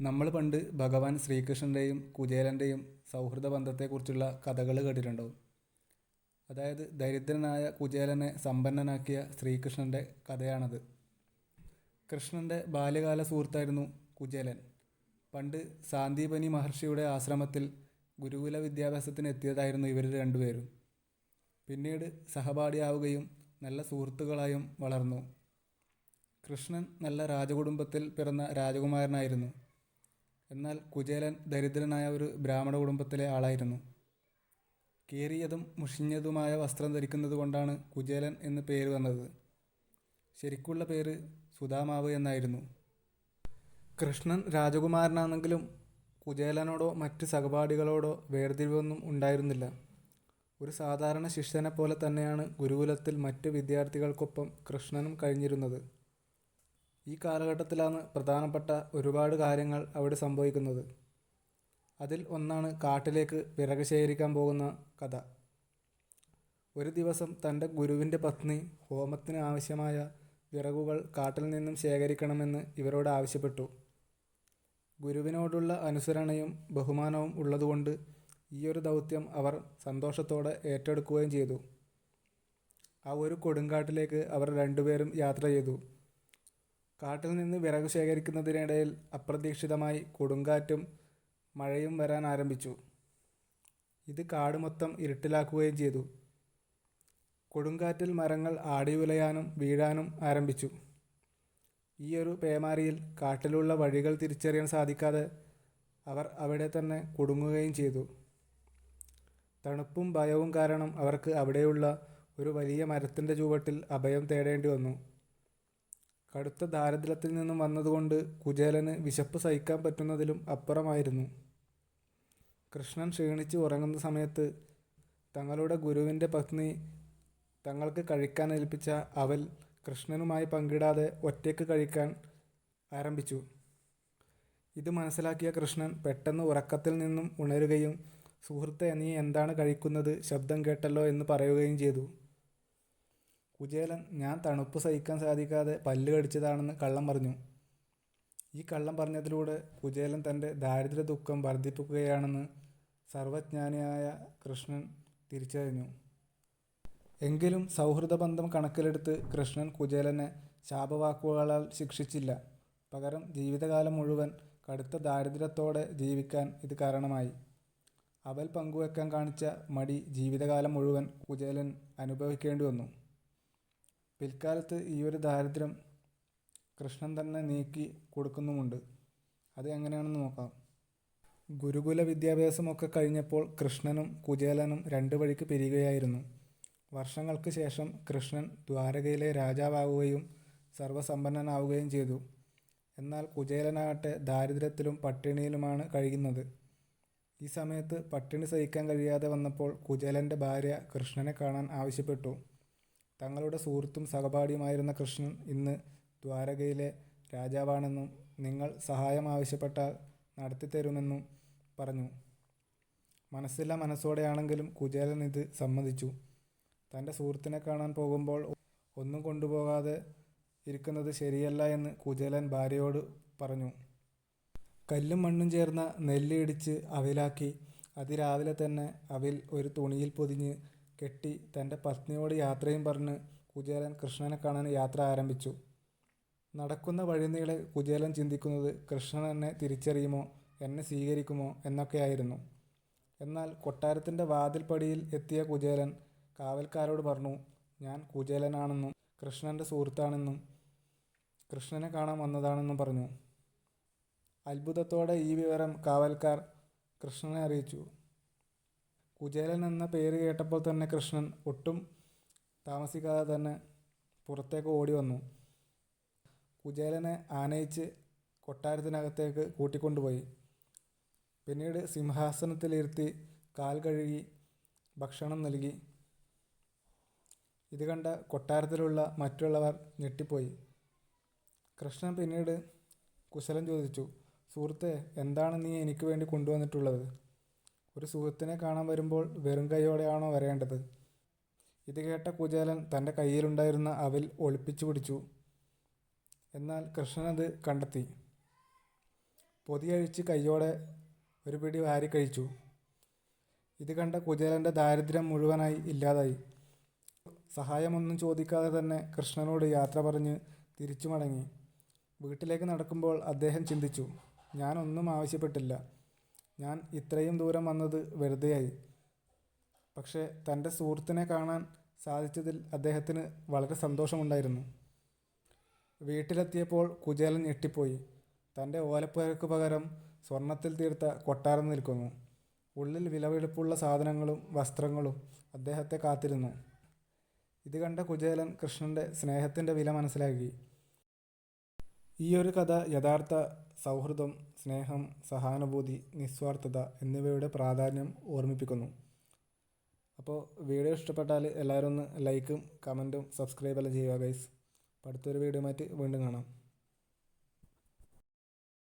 നമ്മൾ പണ്ട് ഭഗവാൻ ശ്രീകൃഷ്ണന്റെയും കുചേലന്റെയും സൗഹൃദ ബന്ധത്തെക്കുറിച്ചുള്ള കഥകൾ കേട്ടിട്ടുണ്ടാവും. അതായത് ദരിദ്രനായ കുചേലനെ സമ്പന്നനാക്കിയ ശ്രീകൃഷ്ണന്റെ കഥയാണത്. കൃഷ്ണന്റെ ബാല്യകാല സുഹൃത്തായിരുന്നു കുചേലൻ. പണ്ട് സാന്ദീപനി മഹർഷിയുടെ ആശ്രമത്തിൽ ഗുരുകുല വിദ്യാഭ്യാസത്തിന് എത്തിയതായിരുന്നു ഇവർ രണ്ടുപേരും. പിന്നീട് സഹപാഠിയാവുകയും നല്ല സുഹൃത്തുക്കളായും വളർന്നു. കൃഷ്ണൻ നല്ല രാജകുടുംബത്തിൽ പിറന്ന രാജകുമാരനായിരുന്നു. എന്നാൽ കുചേലൻ ദരിദ്രനായ ഒരു ബ്രാഹ്മണ കുടുംബത്തിലെ ആളായിരുന്നു. കീറിയതും മുഷിഞ്ഞതുമായ വസ്ത്രം ധരിക്കുന്നത് കുചേലൻ എന്ന് പേര് വന്നത്. ശരിക്കുള്ള പേര് സുധാമാവ് എന്നായിരുന്നു. കൃഷ്ണൻ രാജകുമാരനാണെങ്കിലും കുചേലനോടോ മറ്റ് സഹപാഠികളോടോ വേർതിരിവൊന്നും ഉണ്ടായിരുന്നില്ല. ഒരു സാധാരണ ശിഷ്യനെ പോലെ തന്നെയാണ് ഗുരുകുലത്തിൽ മറ്റ് വിദ്യാർത്ഥികൾക്കൊപ്പം കൃഷ്ണനും കഴിഞ്ഞിരുന്നത്. ഈ കാലഘട്ടത്തിലാണ് പ്രധാനപ്പെട്ട ഒരുപാട് കാര്യങ്ങൾ അവിടെ സംഭവിക്കുന്നത്. അതിൽ ഒന്നാണ് കാട്ടിലേക്ക് വിറക് ശേഖരിക്കാൻ പോകുന്ന കഥ. ഒരു ദിവസം തന്റെ ഗുരുവിന്റെ പത്നി ഹോമത്തിന് ആവശ്യമായ വിറകുകൾ കാട്ടിൽ നിന്നും ശേഖരിക്കണമെന്ന് ഇവരോട് ആവശ്യപ്പെട്ടു. ഗുരുവിനോടുള്ള അനുസരണയും ബഹുമാനവും ഉള്ളതുകൊണ്ട് ഈ ഒരു ദൗത്യം അവർ സന്തോഷത്തോടെ ഏറ്റെടുക്കുകയും ചെയ്തു. ആ ഒരു കൊടുങ്കാട്ടിലേക്ക് അവർ രണ്ടുപേരും യാത്ര ചെയ്തു. കാട്ടിൽ നിന്ന് വിറക് ശേഖരിക്കുന്നതിനിടയിൽ അപ്രതീക്ഷിതമായി കൊടുങ്കാറ്റും മഴയും വരാൻ ആരംഭിച്ചു. ഇത് കാട് മൊത്തം ഇരുട്ടിലാക്കുകയും ചെയ്തു. കൊടുങ്കാറ്റിൽ മരങ്ങൾ ആടി ആടിയുലയാനും വീഴാനും ആരംഭിച്ചു. ഈ ഒരു പേമാരിയിൽ കാട്ടിലുള്ള വഴികൾ തിരിച്ചറിയാൻ സാധിക്കാതെ അവർ അവിടെ തന്നെ കുടുങ്ങുകയും ചെയ്തു. തണുപ്പും ഭയവും കാരണം അവർക്ക് അവിടെയുള്ള ഒരു വലിയ മരത്തിന്റെ ചുവട്ടിൽ അഭയം തേടേണ്ടി വന്നു. കടുത്ത ദാരിദ്ര്യത്തിൽ നിന്നും വന്നതുകൊണ്ട് കുചേലന് വിശപ്പ് സഹിക്കാൻ പറ്റുന്നതിലും അപ്പുറമായിരുന്നു. കൃഷ്ണൻ ക്ഷീണിച്ച് ഉറങ്ങുന്ന സമയത്ത് തങ്ങളുടെ ഗുരുവിന്റെ പത്നി തങ്ങൾക്ക് കഴിക്കാൻ ഏൽപ്പിച്ച അവൽ കൃഷ്ണനുമായി പങ്കിടാതെ ഒറ്റയ്ക്ക് കഴിക്കാൻ ആരംഭിച്ചു. ഇത് മനസ്സിലാക്കിയ കൃഷ്ണൻ പെട്ടെന്ന് ഉറക്കത്തിൽ നിന്നും ഉണരുകയും സുഹൃത്തെ നീ എന്താണ് കഴിക്കുന്നത്? ശബ്ദം കേട്ടല്ലോ എന്ന് പറയുകയും ചെയ്തു. കുചേലൻ ഞാൻ തണുപ്പ് സഹിക്കാൻ സാധിക്കാതെ പല്ല് കടിച്ചതാണെന്ന് കള്ളം പറഞ്ഞു. ഈ കള്ളം പറഞ്ഞതിലൂടെ കുചേലൻ തന്റെ ദാരിദ്ര്യ ദുഃഖം വർദ്ധിപ്പിക്കുകയാണെന്ന് സർവജ്ഞാനിയായ കൃഷ്ണൻ തിരിച്ചറിഞ്ഞു. എങ്കിലും സൗഹൃദ ബന്ധം കണക്കിലെടുത്ത് കൃഷ്ണൻ കുചേലനെ ശാപവാക്കുകളാൽ ശിക്ഷിച്ചില്ല. പകരം ജീവിതകാലം മുഴുവൻ കടുത്ത ദാരിദ്ര്യത്തോടെ ജീവിക്കാൻ ഇത് കാരണമായി. അവൽ പങ്കുവെക്കാൻ കാണിച്ച മടി ജീവിതകാലം മുഴുവൻ കുചേലൻ അനുഭവിക്കേണ്ടി വന്നു. പിൽക്കാലത്ത് ഈ ഒരു ദാരിദ്ര്യം കൃഷ്ണൻ തന്നെ നീക്കി കൊടുക്കുന്നുമുണ്ട്. അത് എങ്ങനെയാണെന്ന് നോക്കാം. ഗുരുകുല വിദ്യാഭ്യാസമൊക്കെ കഴിഞ്ഞപ്പോൾ കൃഷ്ണനും കുചേലനും രണ്ട് വഴിക്ക് പിരിയുകയായിരുന്നു. വർഷങ്ങൾക്ക് ശേഷം കൃഷ്ണൻ ദ്വാരകയിലെ രാജാവാകുകയും സർവസമ്പന്നനാവുകയും ചെയ്തു. എന്നാൽ കുചേലനാകട്ടെ ദാരിദ്ര്യത്തിലും പട്ടിണിയിലുമാണ് കഴിയുന്നത്. ഈ സമയത്ത് പട്ടിണി സഹിക്കാൻ കഴിയാതെ വന്നപ്പോൾ കുചേലന്റെ ഭാര്യ കൃഷ്ണനെ കാണാൻ ആവശ്യപ്പെട്ടു. തങ്ങളുടെ സുഹൃത്തും സഹപാഠിയുമായിരുന്ന കൃഷ്ണൻ ഇന്ന് ദ്വാരകയിലെ രാജാവാണെന്നും നിങ്ങൾ സഹായം ആവശ്യപ്പെട്ടാൽ നടത്തിത്തരുമെന്നും പറഞ്ഞു. മനസ്സില്ല മനസ്സോടെയാണെങ്കിലും കുചേലൻ ഇത് സമ്മതിച്ചു. തന്റെ സുഹൃത്തിനെ കാണാൻ പോകുമ്പോൾ ഒന്നും കൊണ്ടുപോകാതെ ഇരിക്കുന്നത് ശരിയല്ല എന്ന് കുചേലൻ ഭാര്യയോട് പറഞ്ഞു. കല്ലും മണ്ണും ചേർന്ന നെല്ല് ഇടിച്ച് അവിലാക്കി അതിരാവിലെ തന്നെ അവിൽ ഒരു തുണിയിൽ പൊതിഞ്ഞ് കെട്ടി തന്റെ പത്നിയോട് യാത്രയും പറഞ്ഞ് കുചേലൻ കൃഷ്ണനെ കാണാൻ യാത്ര ആരംഭിച്ചു. നടക്കുന്ന വഴിനീളെ കുചേലൻ ചിന്തിക്കുന്നത് കൃഷ്ണൻ എന്നെ തിരിച്ചറിയുമോ? എന്നെ സ്വീകരിക്കുമോ? എന്നൊക്കെയായിരുന്നു. എന്നാൽ കൊട്ടാരത്തിന്റെ വാതിൽപ്പടിയിൽ എത്തിയ കുചേലൻ കാവൽക്കാരോട് പറഞ്ഞു ഞാൻ കുചേലനാണെന്നും കൃഷ്ണന്റെ സുഹൃത്താണെന്നും കൃഷ്ണനെ കാണാൻ വന്നതാണെന്നും പറഞ്ഞു. അത്ഭുതത്തോടെ ഈ വിവരം കാവൽക്കാർ കൃഷ്ണനെ അറിയിച്ചു. കുചേലൻ എന്ന പേര് കേട്ടപ്പോൾ തന്നെ കൃഷ്ണൻ ഒട്ടും താമസിക്കാതെ തന്നെ പുറത്തേക്ക് ഓടി വന്നു. കുചേലനെ ആനയിച്ച് കൊട്ടാരത്തിനകത്തേക്ക് കൂട്ടിക്കൊണ്ടുപോയി. പിന്നീട് സിംഹാസനത്തിലിരുത്തി കാൽ കഴുകി ഭക്ഷണം നൽകി. ഇത് കണ്ട കൊട്ടാരത്തിലുള്ള മറ്റുള്ളവർ ഞെട്ടിപ്പോയി. കൃഷ്ണൻ പിന്നീട് കുശലം ചോദിച്ചു സുഹൃത്തെ എന്താണ് നീ എനിക്ക് വേണ്ടി കൊണ്ടുവന്നിട്ടുള്ളത്? ഒരു സുഹൃത്തിനെ കാണാൻ വരുമ്പോൾ വെറും കൈയോടെയാണോ വരേണ്ടത്? ഇത് കേട്ട കുചേലൻ തന്റെ കയ്യിലുണ്ടായിരുന്ന അവൽ ഒളിപ്പിച്ചു പിടിച്ചു. എന്നാൽ കൃഷ്ണൻ അത് കണ്ടെത്തി. പൊതിയഴിച്ച് കയ്യോടെ ഒരു പിടി വാരി കഴിച്ചു. ഇത് കണ്ട കുചേലന്റെ ദാരിദ്ര്യം മുഴുവനായി ഇല്ലാതായി. സഹായമൊന്നും ചോദിക്കാതെ തന്നെ കൃഷ്ണനോട് യാത്ര പറഞ്ഞ് തിരിച്ചു മടങ്ങി വീട്ടിലേക്ക് നടക്കുമ്പോൾ അദ്ദേഹം ചിന്തിച്ചു ഞാനൊന്നും ആവശ്യപ്പെട്ടില്ല. ഞാൻ ഇത്രയും ദൂരം വന്നത് വെറുതെയായി. പക്ഷേ തന്റെ സുഹൃത്തിനെ കാണാൻ സാധിച്ചതിൽ അദ്ദേഹത്തിന് വളരെ സന്തോഷമുണ്ടായിരുന്നു. വീട്ടിലെത്തിയപ്പോൾ കുചേലൻ ഞെട്ടിപ്പോയി. തന്റെ ഓലപ്പുരക്ക് പകരം സ്വർണത്തിൽ തീർത്ത കൊട്ടാരം നിൽക്കുന്നു. ഉള്ളിൽ വിലവെടുപ്പുള്ള സാധനങ്ങളും വസ്ത്രങ്ങളും അദ്ദേഹത്തെ കാത്തിരുന്നു. ഇത് കണ്ട കുചേലൻ കൃഷ്ണന്റെ സ്നേഹത്തിന്റെ വില മനസ്സിലാക്കി. ഈ ഒരു കഥ യഥാർത്ഥ സൗഹൃദം സ്നേഹം സഹാനുഭൂതി നിസ്വാർത്ഥത എന്നിവയുടെ പ്രാധാന്യം ഓർമ്മിപ്പിക്കുന്നു. അപ്പോൾ വീഡിയോ ഇഷ്ടപ്പെട്ടാൽ എല്ലാവരും ഒന്ന് ലൈക്കും കമന്റും സബ്സ്ക്രൈബെല്ലാം ചെയ്യുക ഗൈസ് അടുത്തൊരു വീഡിയോ മാറ്റി വീണ്ടും കാണാം.